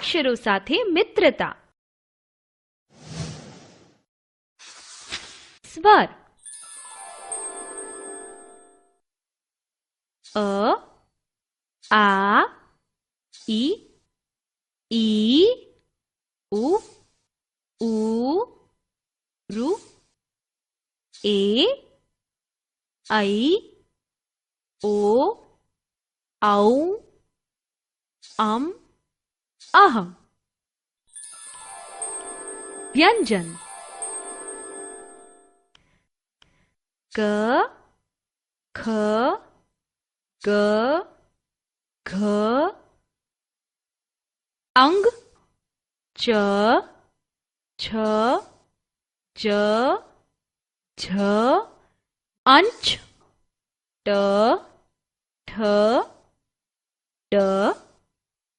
अक्षरो साथे मित्रता। स्वर। अ, आ ई ई, उ उ, रु, ए आई ओ, औ, अम। અહમ વ્યંજન ક ખ ગ ઘ અંગ ચ છ જ ઝ અંચ ટ ઠ ડ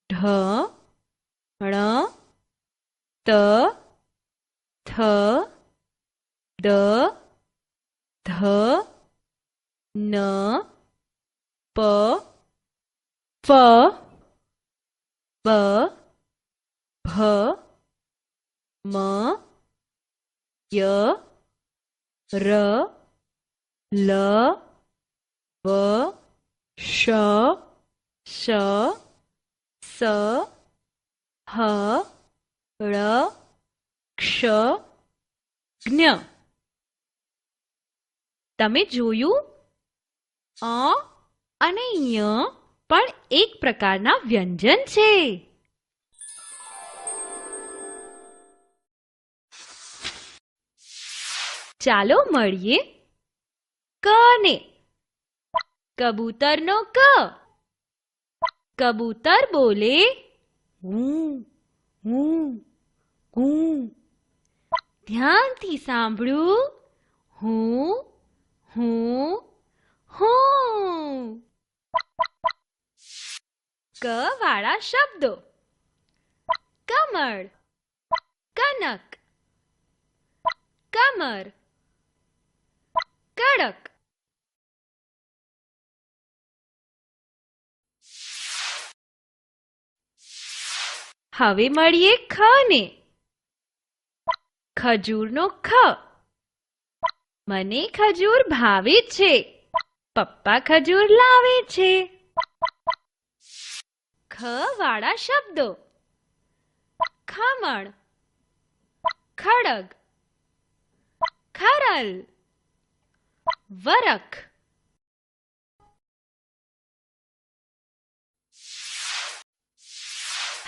ઢ ણ, ત, થ, દ, ધ, ન, પ, ફ બ ભ મ ય ર લ વ શ શ સ હ ળ ક્ષ, જ્ઞ. તમે જોયું? અ અને ય પણ એક પ્રકારના વ્યંજન છે. ચાલો મળીએ. ક ને. કબૂતરનો ક. કબૂતર બોલે હું. હું હું. ધ્યાનથી સાંભળું. હું હું હું. ક વાળા શબ્દો. કમળ કનક. કમર કડક. હવે મળીએ ખ ને. ખજૂરનો ખ. મને ખજૂર ભાવે છે. પપ્પા ખજૂર લાવે છે. ખ વાળા શબ્દો. ખમણ. ખડગ. ખરલ. વરખ.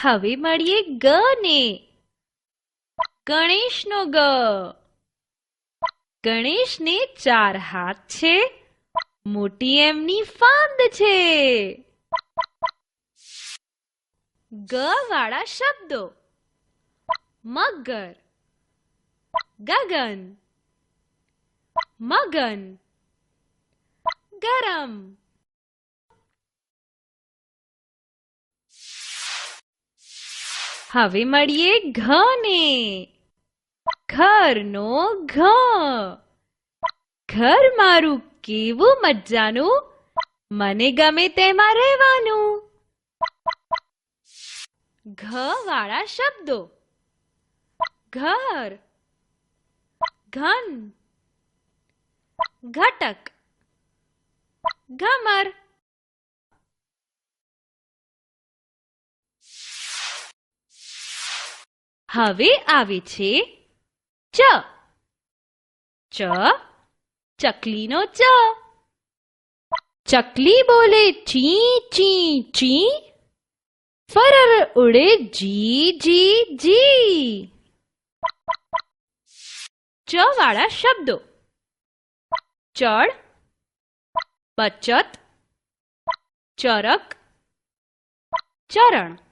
હવે મળીએ ગ ને. ગણેશનો ગ. ગણેશને ચાર હાથ છે, મોટી એમની ફાંદ છે. ગ વાળા શબ્દો. મગર. ગગન. મગન. ગરમ. હવે મળીએ ઘને. ઘરનો ઘ. ઘર મારું કેવું મજાનું? મને ગમે તેમાં રહેવાનું. ઘ વાળા શબ્દો. ઘર. ઘન. ઘટક. ઘમર. હવે આવે છે ચ. ચ. ચકલીનો ચ. ચકલી બોલે ચી ચી ચી. ફરર ઉડે જી જી જી. ચ વાળા શબ્દો. ચડ, બચત, ચરક, ચરણ.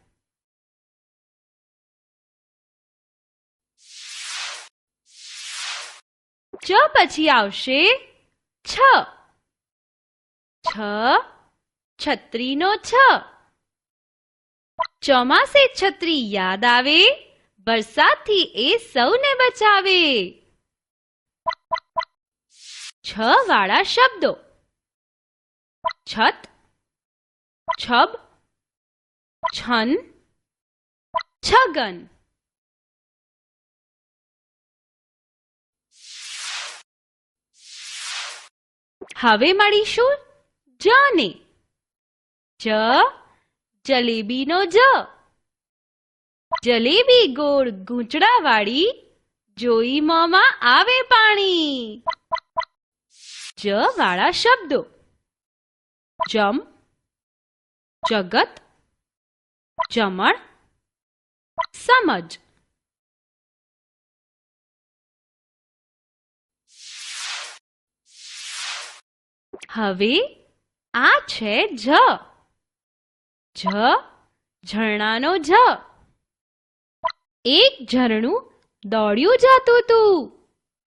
ચ પછી આવશે છ. છ, છત્રીનો છ. ચોમાસે છત્રી યાદ આવે, વરસાદથી એ સૌને બચાવે. છ વાળા શબ્દો. છત, છબ, છન, છગન. હવે મળીશું જને જ જલેબીનો જ. જલેબી ગોળ ગૂંચડાવાળી જોઈ મોંમાં આવે પાણી. જ વાળા શબ્દો. જમ, જગત, જમણ, સમજ. હવે આ છે જ. જ ઝરણાનો જ. એક ઝરણું દોડ્યું જતું તું.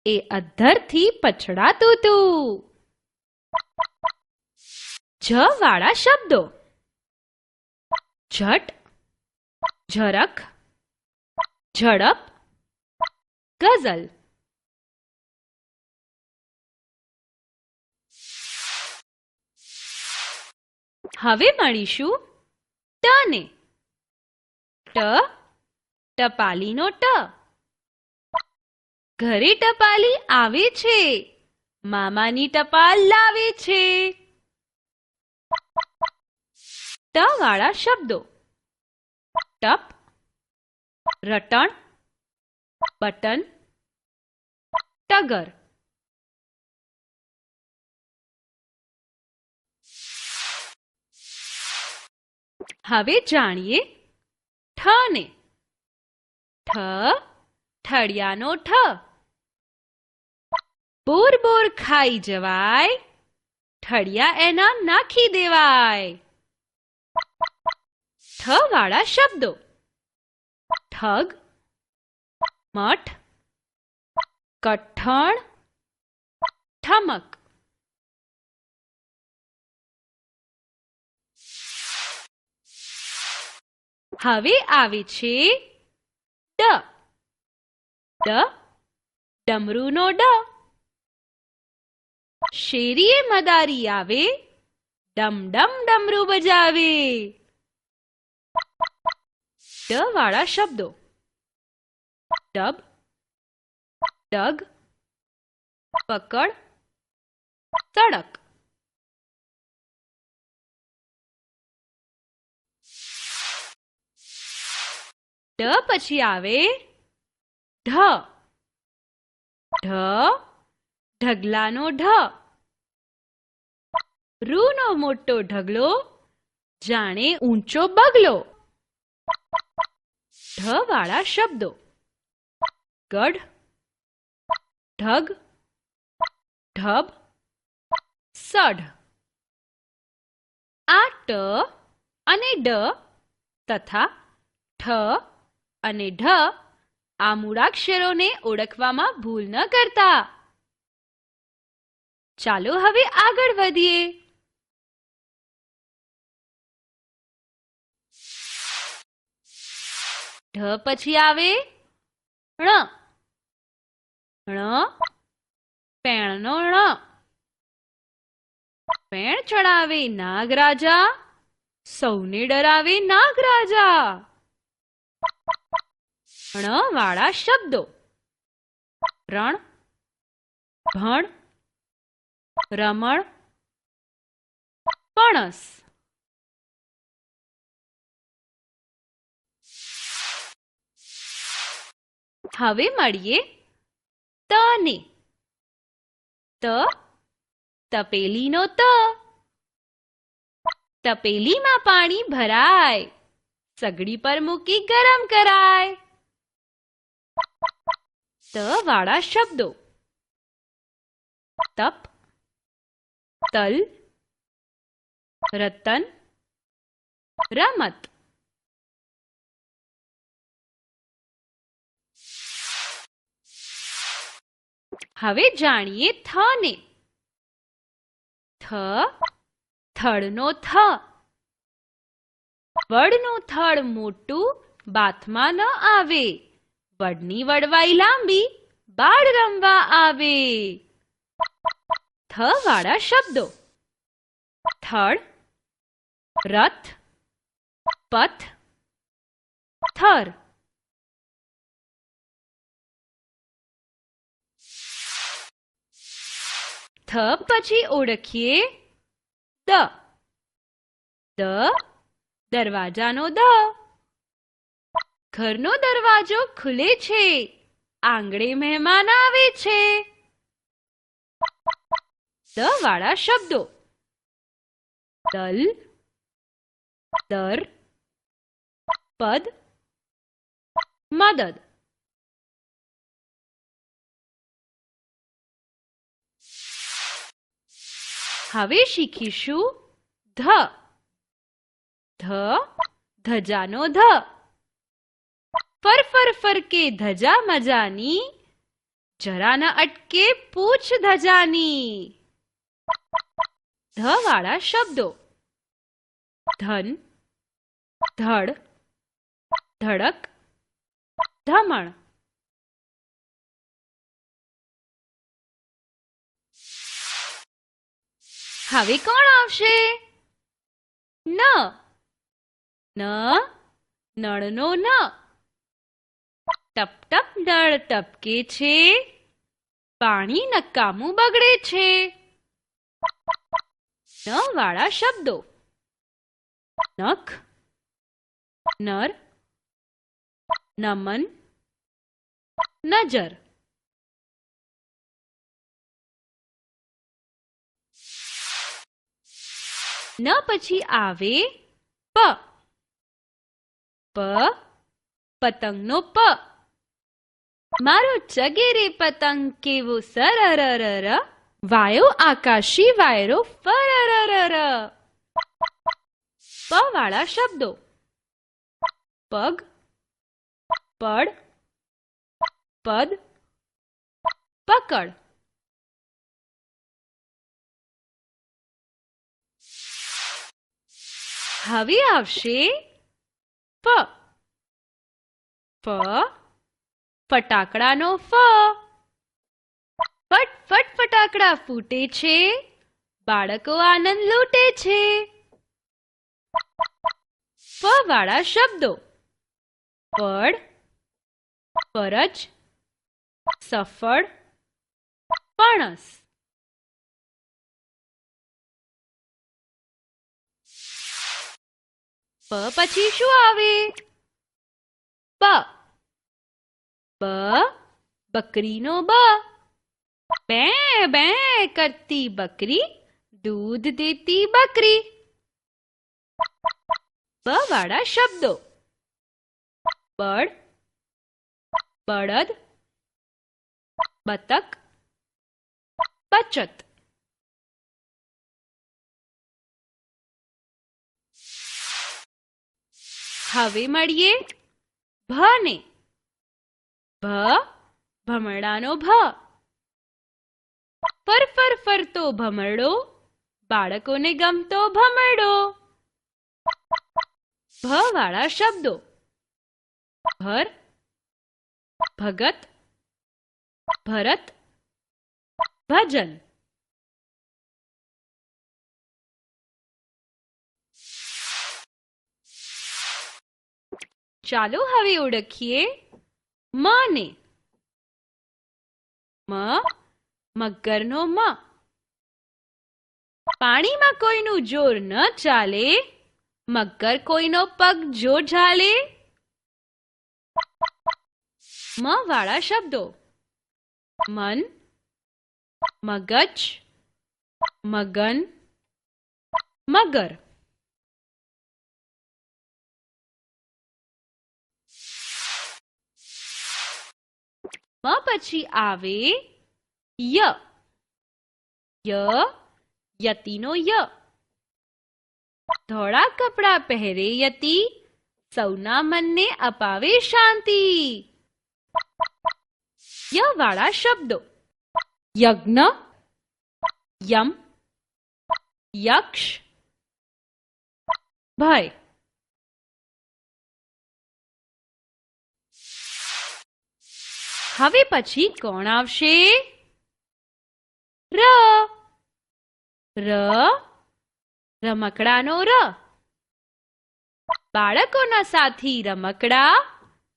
એ અધ્ધરથી પછડાતું તું. જ વાળા શબ્દો. ઝટ, ઝરખ, ઝડપ, ગઝલ. હવે મળીશું ટને. ટ, ટપાલીનો ટ. ઘરે ટપાલી આવે છે. મામાની ટપાલ લાવે છે. ટ વાળા શબ્દો. ટપ, રટણ, બટન, ટગર. હવે જાણીએ ઠને ઠ, ઠળિયાનો ઠ. બોર બોર ખાઈ જવાય, ઠળિયા એના નાખી દેવાય. ઠ વાળા શબ્દો. ઠગ, મઠ, કઠણ, ઠમક. હવે આવે છે ડ. ડ, ડમરૂનો ડ. શેરીએ મદારી આવે, ડમ ડમ ડમરું બજાવે. ડ વાળા શબ્દો. ડબ, ડગ, પકડ સડક ડ પછી આવે ઢ. ઢ, ઢગલાનો ઢ. રૂનો મોટો ઢગલો જાણે ઊંચો બગલો. ઢ વાળા શબ્દો. ગઢ, ઢગ, ઢબ, સઢ. આ ટ અને ડ તથા ઠ અને ઢ આ મૂળાક્ષરોને ઓળખવામાં ભૂલ ન કરતા. ચાલો હવે આગળ વધીએ. ઢ પછી આવે ણ. ણ, પેણનો ણ. પેણ ચડાવે નાગરાજા, સૌને ડરાવે નાગરાજા. વાળા શબ્દો. રણ ભણ રમણ પણસ હવે મળીએ તને. ત, તપેલીનો ત. તપેલીમાં પાણી ભરાય. સગડી પર મૂકી ગરમ કરાય. ત વાળા શબ્દો. તપ, તલ, રતન, રમત. હવે જાણીએ થને. થ થડનો થ. વડનું થળ મોટું, બાથમાં ન આવે. વડની વડવાઈ લાંબી બાળ રમવા આવે થ વાળા શબ્દો થડ રથ પથ થળ થર થ પછી ઓળખીએ દ દ દરવાજાનો દ ઘરનો દરવાજો ખુલે છે. આંગણે મહેમાન આવે છે. દ વાળા શબ્દો. દલ, દર, પદ, મદદ. હવે શીખીશું ધ. ધ, ધજાનો ધ. ફર ફર ફર કે ધજા મજાની. જરા ન અટકે પૂછ ધજાની. ધ વાળા શબ્દો. ધન, ધડ, ધડક, ધમણ. હવે કોણ આવશે? ન. ન નળનો ન. ટપ ટપ નળ ટપકે છે. પાણી નકામું બગડે છે. ન વાળા શબ્દો. નખ. નર. નમન. નજર. ન પછી આવે પ. પ. પતંગનો પ. મારો ચગેરે પતંગ કેવો સરરરર. વાયો આકાશી વાયરો ફરરરર. પ વાળા શબ્દો. પગ. પડ. પદ. પકડ. હવે આવશે પ. ફ ફટાકડાનો ફ. ફટ ફટ, ફટાકડા ફૂટે છે. બાળકો આનંદ લૂંટે છે. ફ વાળા શબ્દો. પડ પરજ સફળ પણસ પ પછી શું આવે? બ બ બકરીનો બ બે બે કરતી બકરી દૂધ દેતી બકરી બ વાળા શબ્દો બળ બળદ બતક બચત હવે મળીએ ભને ભ ભમરડાનો ભ ફર ફર ફરતો ભમરડો, બાળકોને ગમતો ભમરડો. ભ વાળા શબ્દો. ભર, ભગત, ભરત, ભજન. ચાલો હવે ઓળખીએ મને મ, મગરનો મ. પાણીમાં કોઈનું જોર ન ચાલે, મગર કોઈનો પગ જો ઝાલે મ વાળા શબ્દો. મન, મગજ, મગન, મગર. મ પછી આવે ય. ય, યતિનો ય. ધોળા કપડા પહેરે યતિ, સૌના મનને અપાવે શાંતિ. ય વાળા શબ્દો. યજ્ઞ, યમ, યક્ષ. ભય. હવે પછી કોણ આવશે? ર. ર. રમકડાનો ર. બાળકોના સાથી રમકડા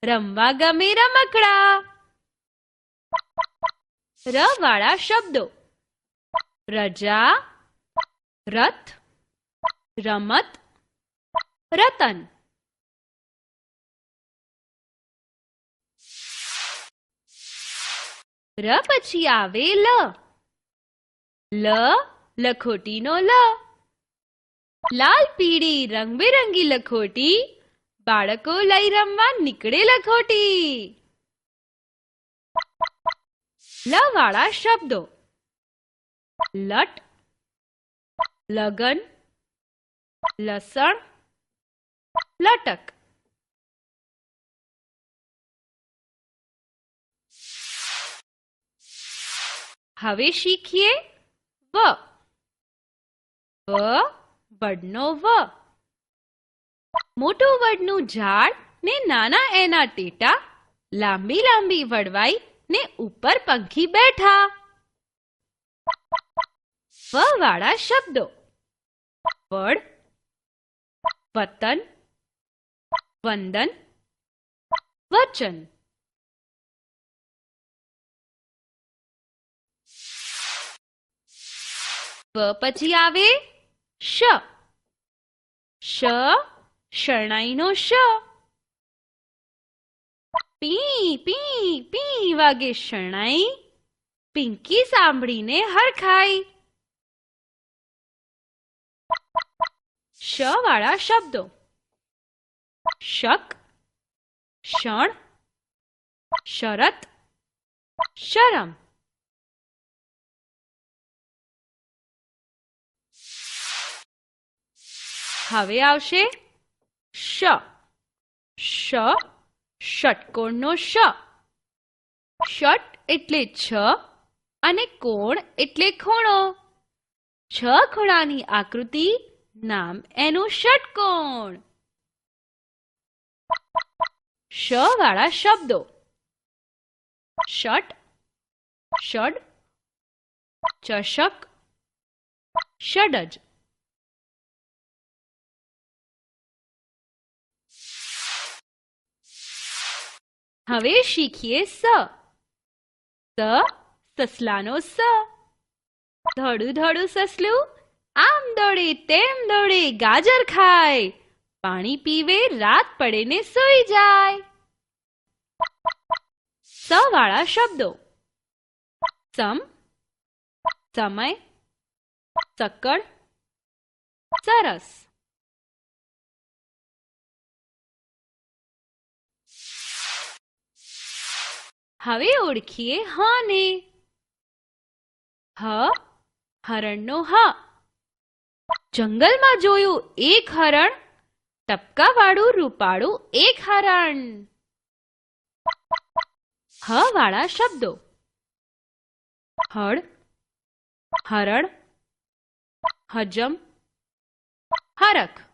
રમવા ગમે રમકડા ર વાળા શબ્દો. રજા, રથ, રમત, રતન. ર પછી આવે લ. લ, લખોટીનો લ. લાલ પીળી રંગબેરંગી લખોટી, બાળકો લઈ રમવા નીકળે લખોટી. લ વાળા શબ્દો. લટ, લગન, લસણ, લટક. હવે શીખીએ વ. વડનો વ. મોટું વડનું ઝાડ ને નાના એના ટેટા, લાંબી લાંબી વડવાઈ ને ઉપર પંખી બેઠા. વ વાળા શબ્દો. વડ, વતન, વંદન, વચન. પછી આવે શ. શ શરણાઈનો શ. પી પી પી વાગે શરણાઈ. પિંકી સાંભળીને હરખાઈ. શ વાળા શબ્દો. શક ક્ષણ શરત, શરમ. હવે આવશે શ. શ, ષટકોણનો શ. ષટ એટલે છ અને કોણ એટલે ખૂણો. છ ખૂણાની આકૃતિ નામ એનું ષટકોણ. શ વાળા શબ્દો. ષટ, ષડ, ચષક, ષડજ. હવે શીખીએ સ. સ સસલાનો સ. ધડું ધડું સસલું, આમ દોડે તેમ દોડે ગાજર ખાય. પાણી પીવે રાત પડે ને સૂઈ જાય. સ વાળા શબ્દો. સમ, સમય સકળ સરસ. હવે ઓળખીએ હ ને. હ, હરણનો હ. જંગલમાં જોયું એક હરણ, ટપકાવાળું રૂપાળું એક હરણ. હ વાળા શબ્દો. હળ, હરણ, હજમ, હરખ.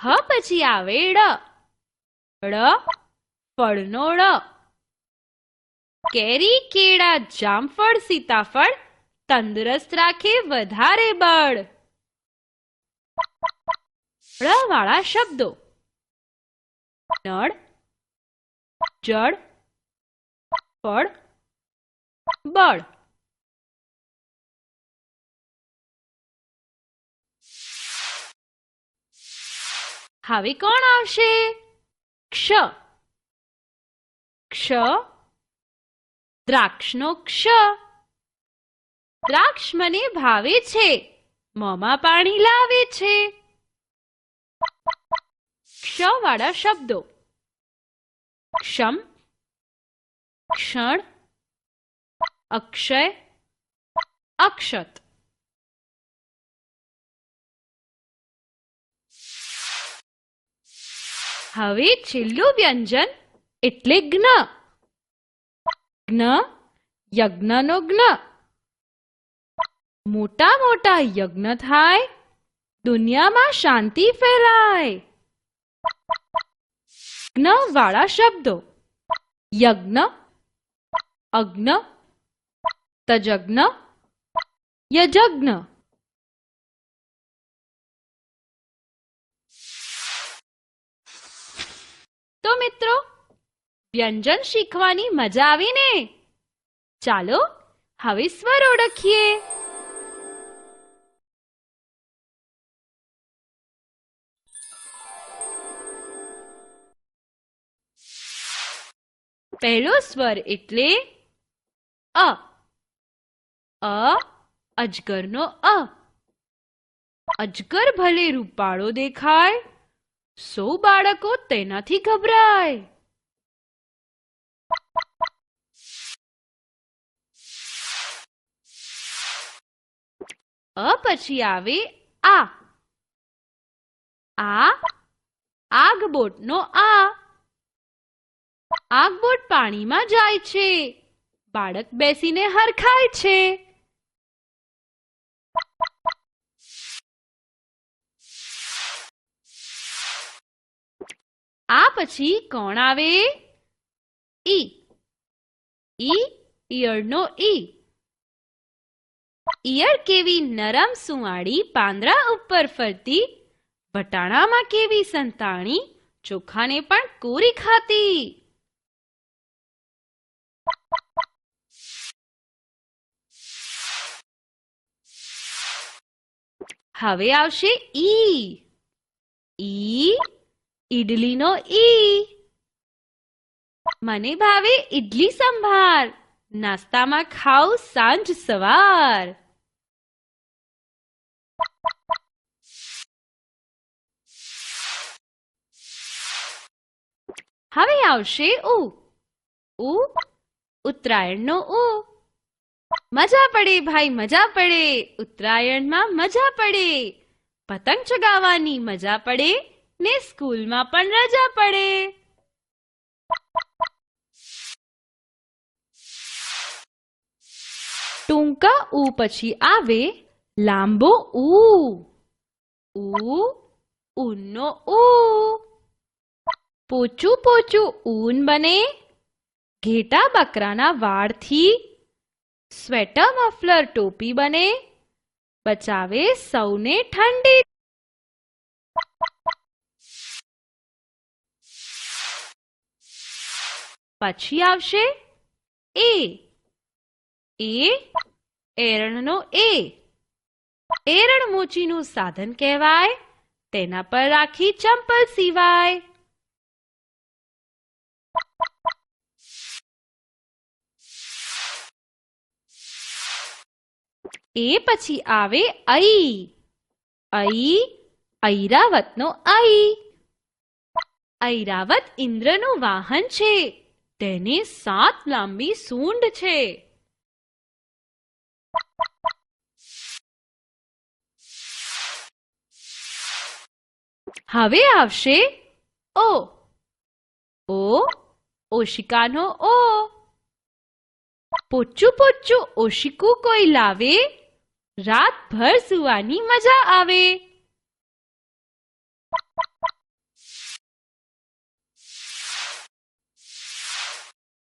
હ પછી આવે ડ ડ ફળનો ડ કેરી, કેળા, જામફળ, સીતાફળ, તંદુરસ્ત રાખે વધારે બળ. વાળા શબ્દો. નળ, જળ, ફળ, બળ. હવે કોણ આવશે? ક્ષ. ક્ષ. દ્રાક્ષનો ક્ષ. દ્રાક્ષ મને ભાવે છે. મોંમાં પાણી લાવે છે. ક્ષ વાળા શબ્દો. ક્ષમ. ક્ષણ. અક્ષય. અક્ષત. હવે છેલ્લું વ્યંજન એટલે જ્ઞ. જ્ઞ, યજ્ઞનો જ્ઞ. મોટા મોટા યજ્ઞ થાય, દુનિયામાં શાંતિ ફેલાય. જ્ઞ વાળા શબ્દો. યજ્ઞ અગ્ન તજજ્ઞ યજજ્ઞ વ્યંજન શીખવાની મજા આવી ને ચાલો, હવે સ્વર ઓળખીએ. પહેલો સ્વર એટલે અ. અ, અજગરનો અ. અજગર ભલે રૂપાળો દેખાય સૌ બાળકો તેનાથી ગભરાય. અ પછી આવે આ. આ, આગબોટનો આ. આગબોટ પાણીમાં જાય છે. બાળક બેસીને હરખાય છે. આ પછી કોણ આવે? ઈ ઈ ઈયળનો ઈ ઈયળ કેવી નરમ સુવાળી પાંદરા ઉપર ફરતી, વટાણામાં કેવી સંતાણી, ચોખાને પણ કોરી ખાતી. હવે આવશે ઈ ઈ ઈડલીનો ઈ. મને ભાવે ઈડલી સંભાર. નાસ્તામાં ખાવ સાંજ સવાર. હવે આવશે ઉ. ઉ, ઉત્તરાયણનો ઉ. મજા પડે ભાઈ, મજા પડે. ઉત્તરાયણમાં મજા પડે. પતંગ ચગાવવાની મજા પડે. ને સ્કૂલમાં પણ રજા પડે ટૂંકા ઉ પછી આવે લાંબો ઉ ઉ ઊનનો ઉ પોચું પોચું ઊન બને ઘેટા બકરાના વાળથી સ્વેટર મફલર ટોપી બને બચાવે સૌને ઠંડી પછી આવશે એ. એ એરણનો એ. એરણ મોચીનું સાધન કહેવાય, તેના પર રાખી ચંપલ સિવાય. એ પછી આવે અઈ. અઈ ઐરાવતનો અઈ. ઐરાવત ઇન્દ્રનું વાહન છે. તેને સાત લાંબી સૂંઢ છે. હવે આવશે ઓ. ઓ, ઓશિકાનો ઓ. પોચું પોચું ઓશિકું કોઈ લાવે? રાતભર સુવાની મજા આવે.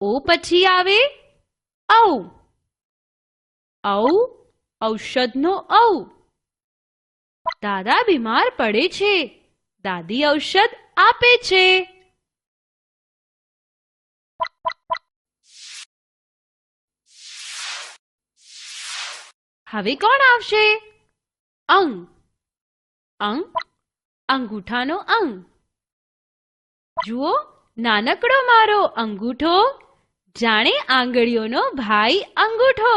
ઓ પછી આવે? ઔ. ઔ, ઔષધનો ઔ. દાદા બીમાર પડે છે. દાદી ઔષધ આપે છે. હવે કોણ આવશે? અંગ. અંગ, અંગૂઠાનો અંગ. જુઓ, નાનકડો મારો અંગૂઠો. જાણે આંગળીઓનો ભાઈ અંગૂઠો.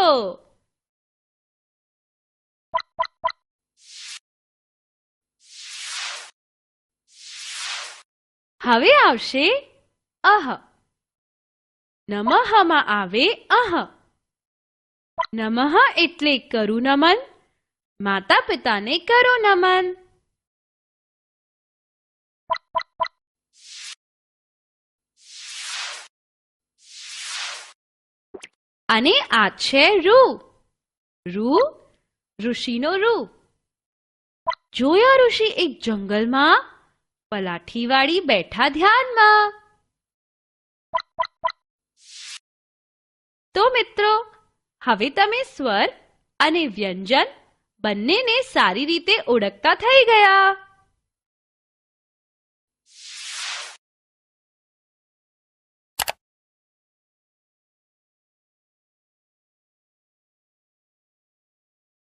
હવે આવશે અહ. નમઃમાં આવે અહ. નમઃ એટલે કરું નમન માતા પિતાને કરો નમન અને આ છે રૂ. રૂ, ઋષિનો રૂ. જોયા ઋષિ એક જંગલમાં પલાઠીવાળી બેઠા ધ્યાનમાં. તો મિત્રો, હવે તમે સ્વર અને વ્યંજન બંનેને સારી રીતે ઓળખતા થઈ ગયા.